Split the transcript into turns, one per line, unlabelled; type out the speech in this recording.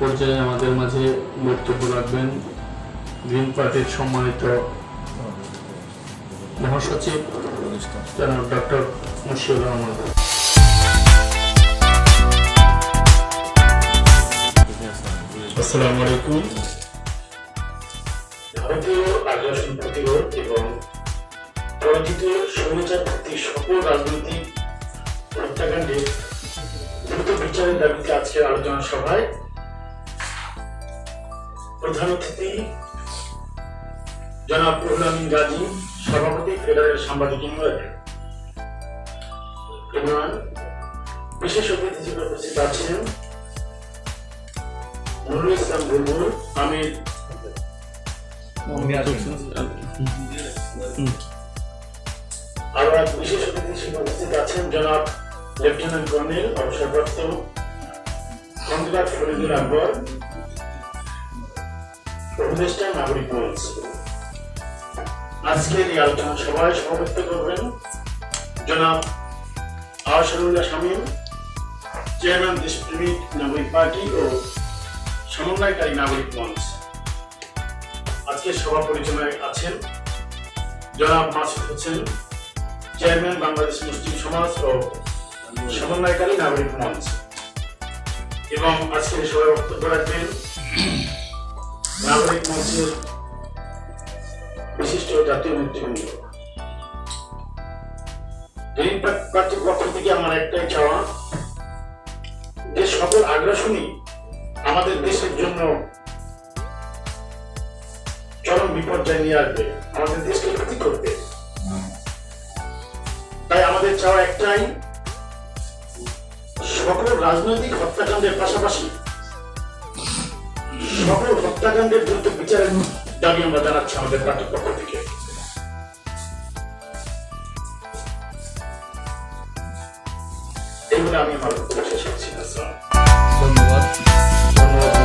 পর্যায়ে আমাদের মাঝে বক্তব্য রাখবেন। গ্রিন পার্টির সম্মানিত মহাসচিব জনাব ডক্টর মুশিউর রহমান। আসসালামু আলাইকুম। ভারতীয় আগ্রাসন প্রতিরোধ এবং পরাজিত স্বৈরাচার ভিত্তিক সকল রাজনৈতিক হত্যাকাণ্ডে দ্রুত বিচারের দাবিতে আজকের আলোচনা সভায় প্রধান অতিথি জনাব রুহুল গাজী সভাপতি ফেডারেল সাংবাদিক ইউনিয়ন বিশেষ অতিথি হিসেবে উপস্থিত আছেন। নুরুল ইসলাম বুলবুল আমির। আরও এক বিশেষ অতিথি হিসেবে উপস্থিত আছেন জনাব লেফটেন্যান্ট কর্নেল অবসরপ্রাপ্ত খন্দকার ফরিদুল আকবর। উপদেষ্টা নাগরিক মঞ্চ আজকের এই আলোচনা সভায় সভাপতিত্ব করবেন জনাব আশারুল্লাহ শামীম, চেয়ারম্যান দেশপ্রেমিক নাগরিক পার্টি ও সমন্বয়কারী নাগরিক মঞ্চ। আজকের সভা পরিচালনায় আছেন জনাব মাসুদ হোসেন, চেয়ারম্যান বাংলাদেশ মুসলিম সমাজ ও সমন্বয়কারী নাগরিক মঞ্চ। এবং আজকের এই সভায় বক্তব্য রাখবেন নাগরিক মঞ্চের বিশিষ্ট জাতীয় নেতৃবৃন্দ। গ্রিন পার্টির পক্ষ থেকে আমার একটাই চাওয়া, যে সকল আগ্রাসনই আমাদের দেশের জন্য চরম বিপর্যয় নিয়ে আসবে, আমাদের দেশকে ক্ষতি করবে। তাই আমাদের চাওয়া একটাই, সকল রাজনৈতিক হত্যাকাণ্ডের পাশাপাশি সকল হত্যাকাণ্ডের বিরুদ্ধে বিচারের দাবি আমরা জানাচ্ছি আমাদের পার্টির পক্ষ থেকে। এগুলো আমি আমার বক্তব্য শেষ করছি। ধন্যবাদ। ধন্যবাদ।